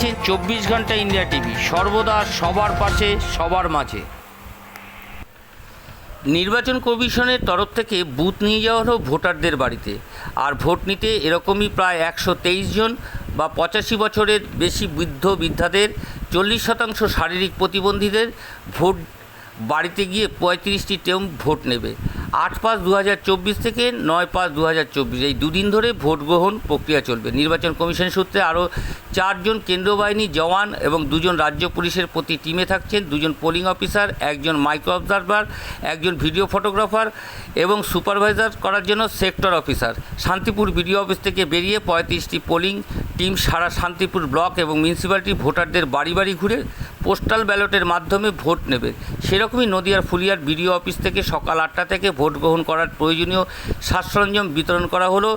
দেখছেন চব্বিশ ঘণ্টা ইন্ডিয়া টিভি। সর্বদা সবার পাশে, সবার মাঝে। নির্বাচন কমিশনের তরফ থেকে বুথ নিয়ে যাওয়া হলো ভোটারদের বাড়িতে। আর ভোট নিতে এরকমই প্রায় একশো তেইশ জন বা পঁচাশি বছরের বেশি বৃদ্ধ বৃদ্ধাদের, চল্লিশ শতাংশ শারীরিক প্রতিবন্ধীদের ভোট বাড়িতে গিয়ে পঁয়ত্রিশটি টেম ভোট নেবে। আট পাঁচ দু থেকে নয় পাঁচ দু এই দুদিন ধরে ভোট গ্রহণ প্রক্রিয়া চলবে। নির্বাচন কমিশন সূত্রে আরও চারজন কেন্দ্রীয় বাহিনী জওয়ান এবং দুজন রাজ্য পুলিশের প্রতি টিমে থাকছেন। দুজন পোলিং অফিসার, একজন মাইক্রো অবজারভার, একজন ভিডিও ফটোগ্রাফার এবং সুপারভাইজার করার জন্য sector officer. Shantipur BDO office থেকে বেরিয়ে পঁয়ত্রিশটি পোলিং টিম সারা শান্তিপুর ব্লক এবং মিউনিসিপ্যালিটি ভোটারদের বাড়ি বাড়ি ঘুরে পোস্টাল ব্যালটের মাধ্যমে ভোট নেবে। সেরকমই নদিয়ার ফুলিয়ার বিডিও অফিস থেকে সকাল আটটা থেকে ভোট গ্রহণ করার প্রয়োজনীয় সাজ সরঞ্জাম বিতরণ করা হলো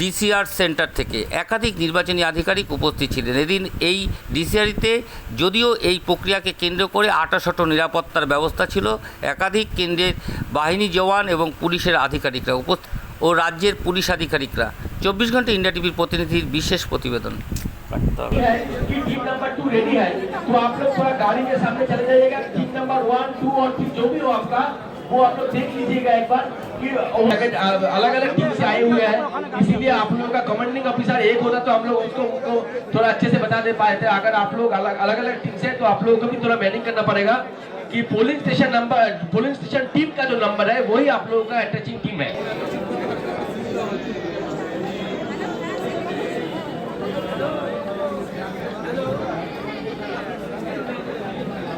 ডিসিআর সেন্টার থেকে। একাধিক নির্বাচনী আধিকারিক উপস্থিত ছিলেন। এদিন এই ডিসিআরিতে যদিও এই প্রক্রিয়াকে কেন্দ্র করে আটাশত নিরাপত্তার ব্যবস্থা ছিল, একাধিক কেন্দ্রের বাহিনী জওয়ান এবং পুলিশের আধিকারিকরা উপস্থিত ও রাজ্যের পুলিশ আধিকারিকরা চব্বিশ ঘন্টা ইন্ডিয়া টিভির প্রতিনিধির বিশেষ প্রতিবেদন है कि टीम नंबर टू रेडी है तो आप लोग थोड़ा गाड़ी के सामने चले जाइएगा टीम नंबर वन टू और थ्री जो भी हो आपका वो आप लोग देख लीजिएगा एक बार कि अलग अलग टीम से आए हुए हैं इसीलिए आप लोगों का कमांडिंग ऑफिसर एक होता तो हम लोग उसको उनको थोड़ा अच्छे से बता दे पाए थे अगर आप लोग अलग अलग अलग टीम से हैं, तो आप लोगों को भी थोड़ा मैनिंग करना पड़ेगा कि polling station number polling station team का जो नंबर है वही आप लोगों का अटैचिंग टीम है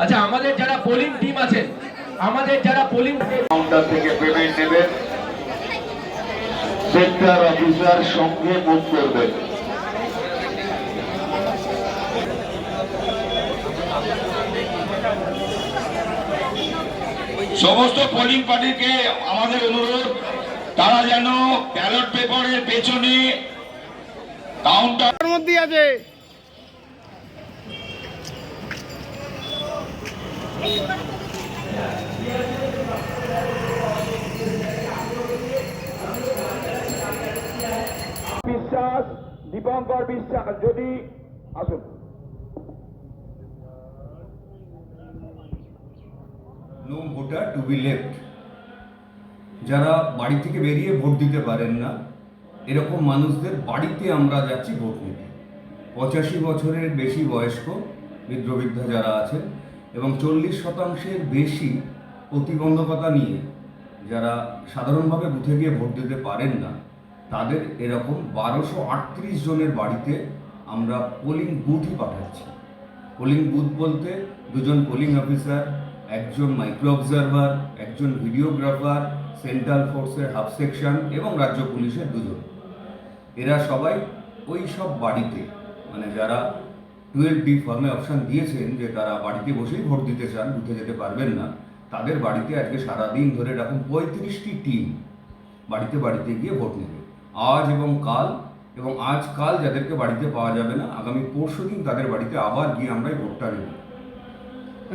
আচ্ছা আমাদের যারা পোলিং টিম আছেন আমাদের যারা পোলিং কাউন্টার থেকে পেমেন্ট নেবেন। সেক্টর অফিসার সঙ্গে মুভ করবেন। সমস্ত পোলিং পার্টিকে আমাদের অনুরোধ তারা যেন ব্যালট পেপারের পেছনে কাউন্টার মধ্যে আছে। বিশ্বাস, দীপঙ্কর বিশ্বাস, যদি আসুন। টু বি যারা বাড়ি থেকে বেরিয়ে ভোট দিতে পারেন না, এরকম মানুষদের বাড়িতে আমরা যাচ্ছি ভোট নিতে। পঁচাশি বছরের বেশি বয়স্ক বৃদ্ধবৃদ্ধা যারা আছেন এবং চল্লিশ শতাংশের বেশি প্রতিবন্ধকতা নিয়ে যারা সাধারণভাবে বুথে গিয়ে ভোট দিতে পারেন না, তাদের এরকম বারোশো আটত্রিশ জনের বাড়িতে আমরা পোলিং বুথই পাঠাচ্ছি। পোলিং বুথ বলতে দুজন পোলিং অফিসার একজন মাইক্রো অবজারভার একজন ভিডিওগ্রাফার সেন্ট্রাল ফোর্সের হাফ সেকশন এবং রাজ্য পুলিশের দুজন। এরা সবাই ওই সব বাড়িতে মানে যারা টুয়েলভ ডি ফর্মে অপশান দিয়েছেন যে তারা বাড়িতে বসেই ভোট দিতে চান বুথে যেতে পারবেন না। তাদের বাড়িতে আজকে সারাদিন ধরে এরকম পঁয়ত্রিশটি টিম বাড়িতে বাড়িতে গিয়ে ভোট নেবে। আজ এবং কাল এবং আজ কাল যাদেরকে বাড়িতে পাওয়া যাবে না আগামী পরশু দিন তাদের বাড়িতে আবার গিয়ে আমরা এই ভোটটা নেব।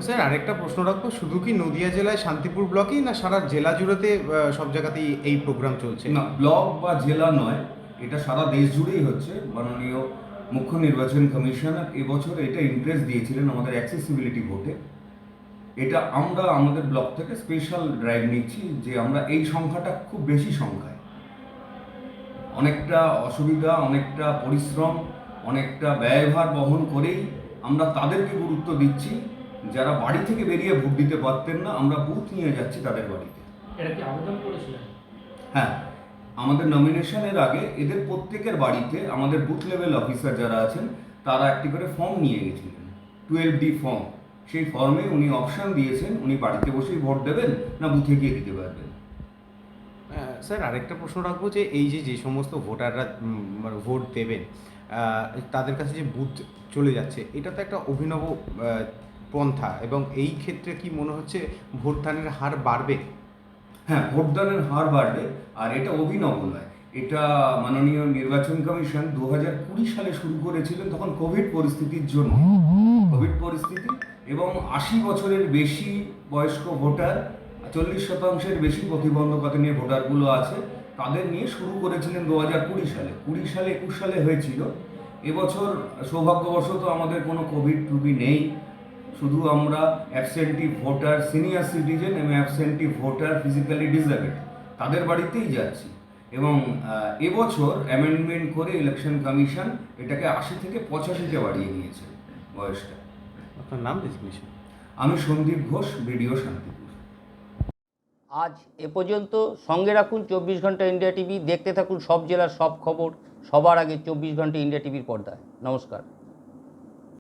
স্যার আরেকটা প্রশ্ন রাখব। শুধু কি নদিয়া জেলায় শান্তিপুর ব্লকেই না সারা জেলা জুড়েতে সব জায়গাতেই এই প্রোগ্রাম চলছে? না ব্লক বা জেলা নয় এটা সারা দেশ জুড়েই হচ্ছে। মাননীয় মুখ্য নির্বাচন কমিশনার এবছর এটা ইন্টারেস্ট দিয়েছিলেন আমাদের অ্যাক্সেসিবিলিটি ভোটে এটা আমরা আমাদের ব্লক থেকে স্পেশাল ড্রাইভ নিচ্ছি যে আমরা এই সংখ্যাটা খুব বেশি সংখ্যায়। অনেকটা অসুবিধা অনেকটা পরিশ্রম অনেকটা ব্যয়ভার বহন করেই আমরা তাদেরকে গুরুত্ব দিচ্ছি। যারা বাড়ি থেকে বেরিয়ে ভোট দিতে পারতেন না আমরা বুথ নিয়ে যাচ্ছি তাদের বাড়িতে। হ্যাঁ। আমাদের নমিনেশনের আগে এদের প্রত্যেকের বাড়িতে আমাদের বুথ লেভেল অফিসার যারা আছেন, তারা একটি করে ফর্ম নিয়ে গেছিলেন। টুয়েলভ ডি ফর্ম সেই ফর্মে উনি অপশান দিয়েছেন, উনি বাড়িতে বসেই ভোট দেবেন না বুথে গিয়ে দিতে পারবেন? স্যার আরেকটা প্রশ্ন রাখব যে এই যে যে সমস্ত ভোটাররা মানে ভোট দেবেন তাদের কাছে যে বুথ চলে যাচ্ছে, এটা তো একটা অভিনব পন্থা এবং এই ক্ষেত্রে কি মনে হচ্ছে ভোটদানের হার বাড়বে? হ্যাঁ ভোটদানের হার বাড়বে, আর এটা অভিনব নয় এটা মাননীয় নির্বাচন কমিশন দু হাজার কুড়ি সালে শুরু করেছিলেন তখন কোভিড পরিস্থিতির জন্য। কোভিড পরিস্থিতি এবং আশি বছরের বেশি বয়স্ক ভোটার, চল্লিশ শতাংশের বেশি প্রতিবন্ধকতা নিয়ে ভোটারগুলো আছে, তাদের নিয়ে শুরু করেছিলেন দু হাজার কুড়ি সালে। কুড়ি সালে, একুশ সালে হয়েছিল। এবছর সৌভাগ্যবশত আমাদের কোনো কোভিড রুগী নেই। শুধু আমরা অ্যাবসেন্টি ভোটার সিনিয়র সিটিজেন এবং অ্যাবসেন্টি ভোটার ফিজিক্যালি ডিসেবল তাদের বাড়িতেই যাচ্ছি। এবং এবছর অ্যামেন্ডমেন্ট করে ইলেকশন কমিশন এটাকে আশি থেকে পঁচাশিতে বাড়িয়ে নিয়েছে বয়সটা। আপনার নাম ডেসিগনেশন আমি সন্দীপ ঘোষ ভিডিও শান্তিপুর। আজ এ পর্যন্ত সঙ্গে রাখুন চব্বিশ ঘণ্টা ইন্ডিয়া টিভি দেখতে থাকুন সব জেলার সব খবর সবার আগে চব্বিশ ঘণ্টা ইন্ডিয়া টিভির পর্দায়। নমস্কার।